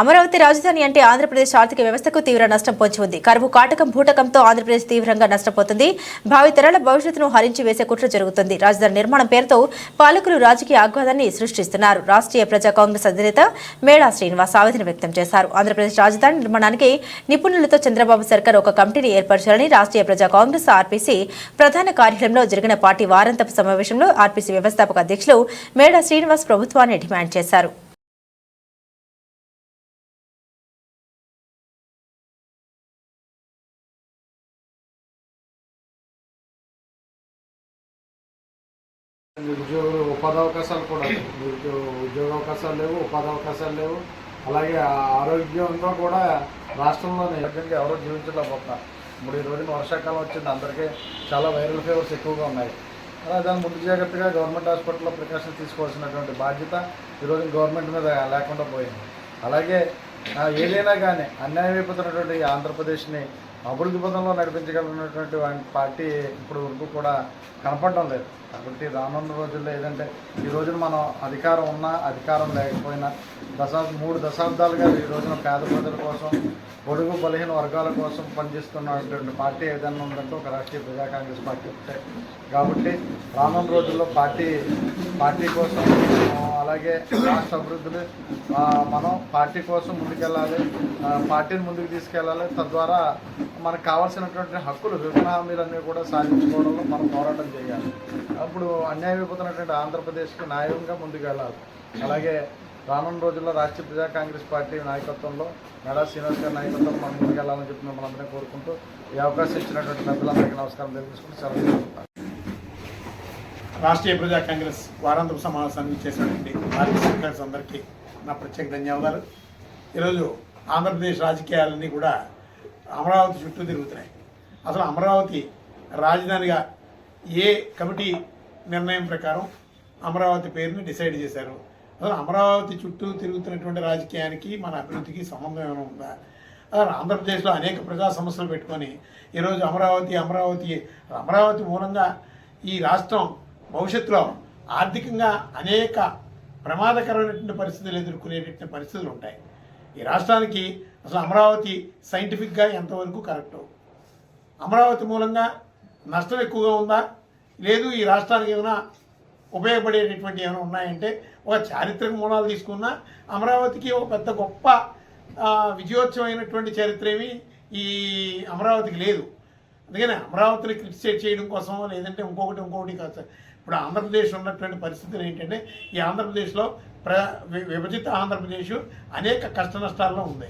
అమరావతి రాజధాని అంటే ఆంధ్రప్రదేశ్ ఆర్థిక వ్యవస్థకు తీవ్ర నష్టం పొంచి ఉంది కరువు కాటకం భూటకంతో ఆంధ్రప్రదేశ్ తీవ్రంగా నష్టపోతుంది భావి తరాల భవిష్యత్తును హరించి వేసే కుట్ర జరుగుతుంది. రాజధాని నిర్మాణం పేరుతో పాలకులు రాజకీయ ఆఘాతాన్ని సృష్టిస్తున్నారు. రాష్ట్రీయ ప్రజా కాంగ్రెస్ అధినేత మేళా శ్రీనివాస్ ఆవేదన వ్యక్తం చేశారు. ఆంధ్రప్రదేశ్ రాజధాని నిర్మాణానికి నిపుణులతో చంద్రబాబు సర్కార్ ఒక కమిటీని ఏర్పరచాలని రాష్ట్రీయ ప్రజా కాంగ్రెస్ ఆర్పీసీ ప్రధాన కార్యాలయంలో జరిగిన పార్టీ వారాంతపు సమావేశంలో ఆర్పీసీ వ్యవస్థాపక అధ్యక్షులు మేళా శ్రీనివాస్ ప్రభుత్వాన్ని డిమాండ్ చేశారు. నిరుద్యోగులు ఉపాధి అవకాశాలు కూడా ఉద్యోగ అవకాశాలు లేవు ఉపాధి అవకాశాలు లేవు. అలాగే ఆ- కూడా రాష్ట్రంలోనే ఎక్కడికి ఎవరో జీవించలేకపోతున్నారు. ఇప్పుడు ఈ రోజున వర్షాకాలం వచ్చింది అందరికీ చాలా వైరల్ ఫీవర్స్ ఎక్కువగా ఉన్నాయి. అలాగే దాని ముందు జాగ్రత్తగా గవర్నమెంట్ హాస్పిటల్లో ప్రికాషన్ తీసుకోవాల్సినటువంటి బాధ్యత ఈరోజు గవర్నమెంట్ మీద లేకుండా పోయింది. అలాగే ఏదైనా కానీ అన్యాయం అయిపోతున్నటువంటి ఆంధ్రప్రదేశ్ని అభివృద్ధి పథంలో నడిపించగలిగినటువంటి పార్టీ ఇప్పుడు వరకు కూడా కనపడడం లేదు. కాబట్టి రానున్న రోజుల్లో ఏదంటే ఈ రోజున మనం అధికారం ఉన్నా అధికారం లేకపోయినా దశా మూడు దశాబ్దాలుగా ఈ రోజున పేద ప్రజల కోసం పొడుగు బలహీన వర్గాల కోసం పనిచేస్తున్నటువంటి పార్టీ ఏదైనా ఉందంటే ఒక రాష్ట్రీయ ప్రజా కాంగ్రెస్ పార్టీ ఒకటే. కాబట్టి రానున్న రోజుల్లో పార్టీ పార్టీ కోసం అలాగే రాష్ట్ర అభివృద్ధులు మనం పార్టీ కోసం ముందుకెళ్ళాలి పార్టీని ముందుకు తీసుకెళ్ళాలి. తద్వారా మనకు కావాల్సినటువంటి హక్కులు విభిన్న హామీలన్నీ కూడా సాధించుకోవడంలో మనం పోరాటం చేయాలి. అప్పుడు అన్యాయమైపోతున్నటువంటి ఆంధ్రప్రదేశ్కి న్యాయంగా ముందుకు వెళ్ళాలి అలాగే రానున్న రోజుల్లో రాష్ట్రీయ ప్రజా కాంగ్రెస్ పార్టీ నాయకత్వంలో మెడా శ్రీనివాస్ గారి నాయకత్వంలో మనం ముందుకెళ్ళాలని చెప్పి మిమ్మల్ని అందరినీ కోరుకుంటూ ఈ అవకాశం ఇచ్చినటువంటి పెద్దలందరికీ నమస్కారం తెలియజేసుకుంటూ సెలవు రాష్ట్రీయ ప్రజా కాంగ్రెస్ వారాంతపు సమావేశానికి చేసినటువంటి పార్టీ అందరికీ నా ప్రత్యేక ధన్యవాదాలు. ఈరోజు ఆంధ్రప్రదేశ్ రాజకీయాలన్నీ కూడా అమరావతి చుట్టూ తిరుగుతున్నాయి. అసలు అమరావతి రాజధానిగా ఏ కమిటీ నిర్ణయం ప్రకారం అమరావతి పేరుని డిసైడ్ చేశారు? అసలు అమరావతి చుట్టూ తిరుగుతున్నటువంటి రాజకీయానికి మన అభివృద్ధికి సంబంధం ఏమైనా ఉందా? అసలు ఆంధ్రప్రదేశ్లో అనేక ప్రజా సమస్యలు పెట్టుకొని ఈరోజు అమరావతి అమరావతి అమరావతి మూలంగా ఈ రాష్ట్రం భవిష్యత్తులో ఆర్థికంగా అనేక ప్రమాదకరమైనటువంటి పరిస్థితులు ఎదుర్కొనేటటువంటి పరిస్థితులు ఉంటాయి. ఈ రాష్ట్రానికి అసలు అమరావతి సైంటిఫిక్గా ఎంతవరకు కరెక్టు. అమరావతి మూలంగా నష్టం ఎక్కువగా ఉందా? లేదు ఈ రాష్ట్రానికి ఏమైనా ఉపయోగపడేటటువంటి ఏమైనా ఉన్నాయంటే ఒక చారిత్రక మూలాలు తీసుకున్నా అమరావతికి ఒక పెద్ద గొప్ప విజయోత్సవమైనటువంటి చరిత్ర ఏమి ఈ అమరావతికి లేదు. అందుకని అమరావతిని క్రిటిసైడ్ చేయడం కోసం లేదంటే ఇంకొకటి ఇంకొకటి కాదు సార్. ఇప్పుడు ఆంధ్రప్రదేశ్ ఉన్నటువంటి పరిస్థితులు ఏంటంటే ఈ ఆంధ్రప్రదేశ్లో ప్ర వి- విభజిత ఆంధ్రప్రదేశ్ అనేక కష్ట నష్టాల్లో ఉంది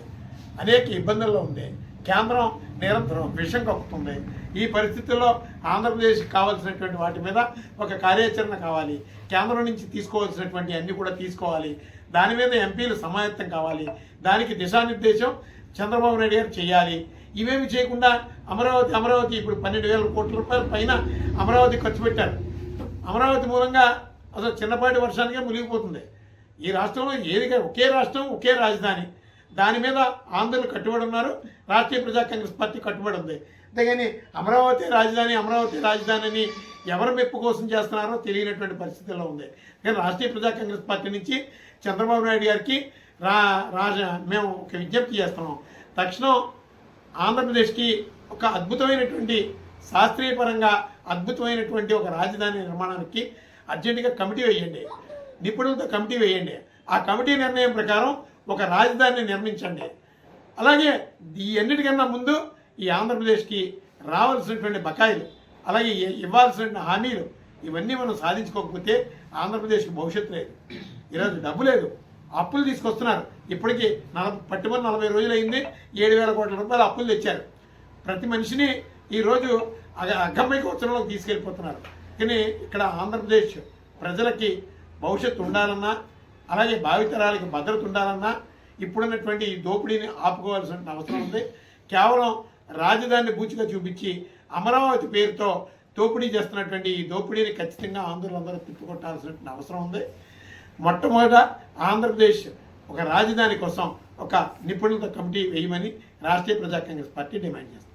అనేక ఇబ్బందుల్లో ఉంది. కేంద్రం నిరంతరం విషం కక్కుతుంది. ఈ పరిస్థితుల్లో ఆంధ్రప్రదేశ్కి కావాల్సినటువంటి వాటి మీద ఒక కార్యాచరణ కావాలి. కేంద్రం నుంచి తీసుకోవాల్సినటువంటి అన్నీ కూడా తీసుకోవాలి. దాని మీద ఎంపీలు సమాయత్తం కావాలి. దానికి దిశానిర్దేశం చంద్రబాబు నాయుడు గారు చేయాలి. ఇవేమి చేయకుండా అమరావతి అమరావతి ఇప్పుడు పన్నెండు వేల కోట్ల రూపాయల పైన అమరావతి ఖర్చు పెట్టారు. అమరావతి మూలంగా అసలు చిన్నపాటి వర్షానికే మునిగిపోతుంది. ఈ రాష్ట్రంలో ఏదిగా ఒకే రాష్ట్రం ఒకే రాజధాని. దాని మీద ఆంధ్రులు కట్టుబడి ఉన్నారు. రాష్ట్రీయ ప్రజా కాంగ్రెస్ పార్టీ కట్టుబడి ఉంది. అంతేగాని అమరావతి రాజధాని అమరావతి రాజధాని అని ఎవరి మెప్పు కోసం చేస్తున్నారో తెలియనటువంటి పరిస్థితుల్లో ఉంది. కానీ రాష్ట్రీయ ప్రజా కాంగ్రెస్ పార్టీ నుంచి చంద్రబాబు నాయుడు గారికి రా రాజ మేము ఒక విజ్ఞప్తి చేస్తున్నాం. తక్షణం ఆంధ్రప్రదేశ్కి ఒక అద్భుతమైనటువంటి శాస్త్రీయపరంగా అద్భుతమైనటువంటి ఒక రాజధాని నిర్మాణానికి అర్జెంటుగా కమిటీ వేయండి. నిపుణులతో కమిటీ వేయండి. ఆ కమిటీ నిర్ణయం ప్రకారం ఒక రాజధానిని నిర్మించండి. అలాగే ఈ అన్నిటికన్నా ముందు ఈ ఆంధ్రప్రదేశ్కి రావాల్సినటువంటి బకాయిలు అలాగే ఇవ్వాల్సిన హామీలు ఇవన్నీ మనం సాధించుకోకపోతే ఆంధ్రప్రదేశ్కి భవిష్యత్తు లేదు. ఈరోజు డబ్బు లేదు. అప్పులు తీసుకొస్తున్నారు. ఇప్పటికీ నలభై పట్టుమని నలభై రోజులు అయింది ఏడు వేల కోట్ల రూపాయలు అప్పులు తెచ్చారు. ప్రతి మనిషిని ఈరోజు అగ అగమ్య తీసుకెళ్ళిపోతున్నారు. కానీ ఇక్కడ ఆంధ్రప్రదేశ్ ప్రజలకి భవిష్యత్తు ఉండాలన్నా అలాగే భావితరాలకి భద్రత ఉండాలన్నా ఇప్పుడున్నటువంటి ఈ దోపిడీని ఆపుకోవాల్సిన అవసరం ఉంది. కేవలం రాజధానిని బూచిగా చూపించి అమరావతి పేరుతో దోపిడీ చేస్తున్నటువంటి ఈ దోపిడీని ఖచ్చితంగా ఆంధ్రులందరూ తిప్పుకొట్టాల్సిన అవసరం ఉంది. మొట్టమొదట ఆంధ్రప్రదేశ్ ఒక రాజధాని కోసం ఒక నిపుణుల కమిటీ వేయమని రాష్ట్రీయ ప్రజా కాంగ్రెస్ పార్టీ డిమాండ్ చేస్తుంది.